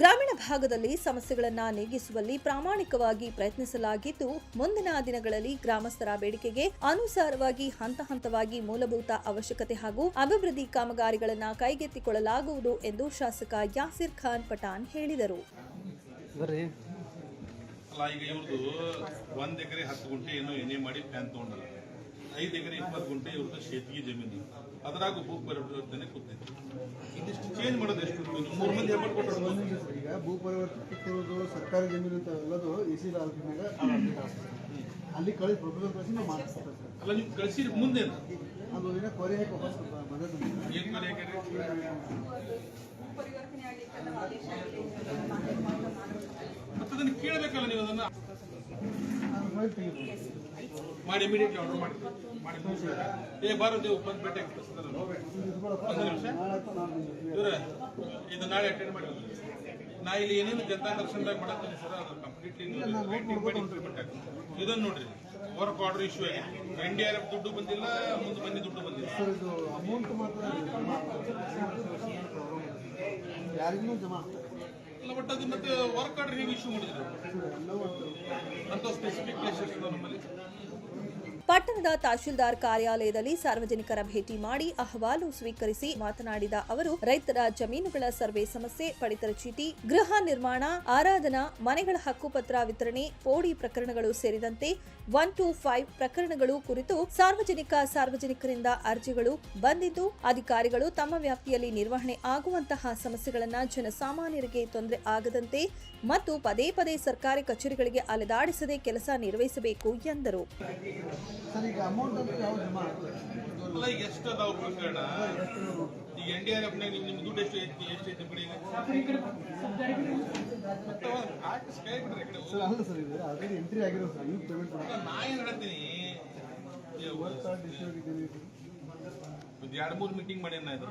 ಗ್ರಾಮೀಣ ಭಾಗದಲ್ಲಿ ಸಮಸ್ಯೆಗಳನ್ನು ನೀಗಿಸುವಲ್ಲಿ ಪ್ರಾಮಾಣಿಕವಾಗಿ ಪ್ರಯತ್ನಿಸಲಾಗಿದ್ದು ಮುಂದಿನ ದಿನಗಳಲ್ಲಿ ಗ್ರಾಮಸ್ಥರ ಬೇಡಿಕೆಗೆ ಅನುಸಾರವಾಗಿ ಹಂತ ಹಂತವಾಗಿ ಮೂಲಭೂತ ಅವಶ್ಯಕತೆ ಹಾಗೂ ಅಭಿವೃದ್ಧಿ ಕಾಮಗಾರಿಗಳನ್ನು ಕೈಗೆತ್ತಿಕೊಳ್ಳಲಾಗುವುದು ಎಂದು ಶಾಸಕ ಯಾಸಿರ್ ಖಾನ್ ಪಠಾಣ್ ಹೇಳಿದರು. ಒಂದು ಎಕರೆ ಹತ್ತು ಗುಂಟೆ ಏನೋ ಏನೇ ಮಾಡಿ ಪ್ಲಾನ್ ತಗೊಂಡಲ್ಲ. ಐದು ಎಕರೆ ಇಪ್ಪತ್ತು ಗುಂಟೆ ಇವ್ರದ್ದು ಶೇತಿಗೆ ಜಮೀನು. ಅದ್ರಾಗ ಭೂ ಪರಿವರ್ತನೆ ಕೂತೈತಿ ಇದಿಷ್ಟು ಚೇಂಜ್ ಮಾಡೋದು ಎಷ್ಟು ಮೂರು ಮಂದಿ ಹೆಬ್ಬಟ್ಟು ಕೊಟ್ಟರು ಈಗ ಭೂ ಪರಿವರ್ತನೆ ಸರ್ಕಾರಿ ಜಮೀನು ಅಂತ ಎಲ್ಲದು ಎ ಸಿ ತಾಲೂಕಿನಾಗ ಅಲ್ಲಿ ಕಳಿಸಿ ಪ್ರೊಫೆಸರ್ ಕಳಿಸಿ ನಾವು ಮಾಡಿಸ್ತಾರೆ ಅಲ್ಲ ನೀವು ಕಳಿಸಿ ಮುಂದೆ ಅದು ಏನೋ ಕೊರೆ ಹಾಕಿ ವಾಪಸ್ ಬಂದದ್ದು ಏನು ಕೊರೆ ಮತ್ತೆ ಅದನ್ನ ಕೇಳಬೇಕಲ್ಲ ನೀವು ಅದನ್ನ? ಮಾಡಿ ಇಮಿಡಿಯೇಟ್ಲಿ ಆರ್ಡರ್ ಮಾಡಿ. ಏ ಬಾರೋ ನೀವು ಬಂದು ಭೇಟಿ ಆಗ್ತೀವಿ ಒಂದು ನಿಮಿಷ. ಇವ್ರ ಇದು ನಾಳೆ ಅಟೆಂಡ್ ಮಾಡಿ ನಾ ಇಲ್ಲಿ ಏನೇನು ಜನತಾ ದರ್ಶನದಾಗ ಮಾಡತ್ತೀನಿ ಸರ್ ಅದು ಕಂಪ್ಲೀಟ್ಲಿ ಇದನ್ನು ಇಂಪ್ಲಿಮೆಂಟ್ ನೋಡ್ರಿ. ವರ್ಕ್ ಆರ್ಡರ್ ಇಶ್ಯೂ ಆಗಿದೆ. ಎನ್ ಡಿ ಆರ್ ಎಫ್ ದುಡ್ಡು ಬಂದಿಲ್ಲ ಮುಂದೆ ಬನ್ನಿ ದುಡ್ಡು ಬಂದಿಲ್ಲ. ಸರ್ ಯಾರಿಗೂ ಜಮಾ ಅಲ್ಲ ಬಟ್ ಅದು ಮತ್ತೆ ವರ್ಕ್ ಆರ್ಡರ್ ನೀವು ಇಶ್ಯೂ ಮಾಡಿದ್ರು? ಸರ್ ಅಂತ ಸ್ಪೆಸಿಫಿಕ್ ಪ್ಲೇಸಸ್ ನಮ್ಮಲ್ಲಿ. ಪಟ್ಟಣದ ತಹಶೀಲ್ದಾರ್ ಕಾರ್ಯಾಲಯದಲ್ಲಿ ಸಾರ್ವಜನಿಕರ ಭೇಟಿ ಮಾಡಿ ಅಹವಾಲು ಸ್ವೀಕರಿಸಿ ಮಾತನಾಡಿದ ಅವರು, ರೈತರ ಜಮೀನುಗಳ ಸರ್ವೆ ಸಮಸ್ಯೆ, ಪಡಿತರ ಚೀಟಿ, ಗೃಹ ನಿರ್ಮಾಣ, ಆರಾಧನಾ, ಮನೆಗಳ ಹಕ್ಕುಪತ್ರ ವಿತರಣೆ, ಪೋಡಿ ಪ್ರಕರಣಗಳು ಸೇರಿದಂತೆ ಒನ್ ಟು ಫೈವ್ ಪ್ರಕರಣಗಳು ಕುರಿತು ಸಾರ್ವಜನಿಕ ಸಾರ್ವಜನಿಕರಿಂದ ಅರ್ಜಿಗಳು ಬಂದಿದ್ದು, ಅಧಿಕಾರಿಗಳು ತಮ್ಮ ವ್ಯಾಪ್ತಿಯಲ್ಲಿ ನಿರ್ವಹಣೆ ಆಗುವಂತಹ ಸಮಸ್ಯೆಗಳನ್ನು ಜನಸಾಮಾನ್ಯರಿಗೆ ತೊಂದರೆ ಆಗದಂತೆ ಮತ್ತು ಪದೇ ಪದೇ ಸರ್ಕಾರಿ ಕಚೇರಿಗಳಿಗೆ ಅಲೆದಾಡಿಸದೆ ಕೆಲಸ ನಿರ್ವಹಿಸಬೇಕು ಎಂದರು. ಸರ್ ಈಗ ಅಮೌಂಟ್ ಅಂತ ಯಾವ ಜಮಾ ಆಗ್ತದೆ ಅಲ್ಲ ಈಗ ಎಷ್ಟು ಅದಾವ ಪ್ರಕರಣ ಈಗ ಎನ್ ಡಿ ಆರ್ ಎಫ್ ನಿಮ್ ದುಡ್ಡು ಎಷ್ಟು ಐತಿ ಎಷ್ಟು ಐತಿ ಬಿಡಿ ಸರ್ ಅಲ್ಲ ಸರ್ ಇದು ಆಲ್ರೆಡಿ ಎಂಟ್ರಿ ಆಗಿರೋ ಸರ್ ನೀವು ಪೇಮೆಂಟ್ ನಾ ಏನ್ ಹೇಳ್ತೀನಿ ಒಂದು ಎರಡು ಮೂರ್ ಮೀಟಿಂಗ್ ಮಾಡಿ ನಾ ಇದ್ರ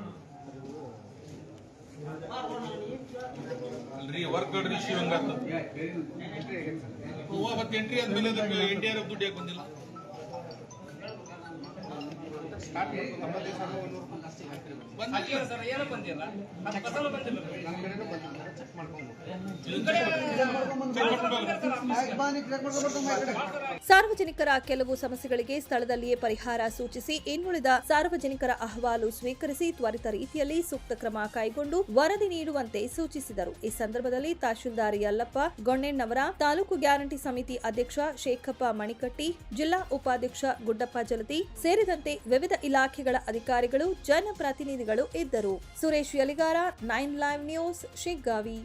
ಅಲ್ರಿ ವರ್ಕ್ ಆರ್ಡರ್ ಇಶ್ಯೂ ಎಂಟ್ರಿ ಆದ್ಮೇಲೆ ಎನ್ ಡಿ ಆರ್ ಎಫ್ ದುಡ್ಡು ಯಾಕೆ ಬಂದಿಲ್ಲ? ಸಾರ್ವಜನಿಕರ ಕೆಲವು ಸಮಸ್ಯೆಗಳಿಗೆ ಸ್ಥಳದಲ್ಲಿಯೇ ಪರಿಹಾರ ಸೂಚಿಸಿ ಇನ್ನುಳಿದ ಸಾರ್ವಜನಿಕರ ಅಹವಾಲು ಸ್ವೀಕರಿಸಿ ತ್ವರಿತ ರೀತಿಯಲ್ಲಿ ಸೂಕ್ತ ಕ್ರಮ ಕೈಗೊಂಡು ವರದಿ ನೀಡುವಂತೆ ಸೂಚಿಸಿದರು. ಈ ಸಂದರ್ಭದಲ್ಲಿ ತಹಶೀಲ್ದಾರ್ ಯಲ್ಲಪ್ಪ, ಗೊಣ್ಣೆಣ್ಣವರ, ತಾಲೂಕು ಗ್ಯಾರಂಟಿ ಸಮಿತಿ ಅಧ್ಯಕ್ಷ ಶೇಖಪ್ಪ ಮಣಿಕಟ್ಟಿ, ಜಿಲ್ಲಾ ಉಪಾಧ್ಯಕ್ಷ ಗುಡ್ಡಪ್ಪ ಜಲತಿ ಸೇರಿದಂತೆ ವಿವಿಧ ಇಲಾಖೆಗಳ ಅಧಿಕಾರಿಗಳು ಜನಪ್ರತಿನಿಧಿಗಳು ಇದ್ದರು. Suresh Yaligar nine live news Shiggavi.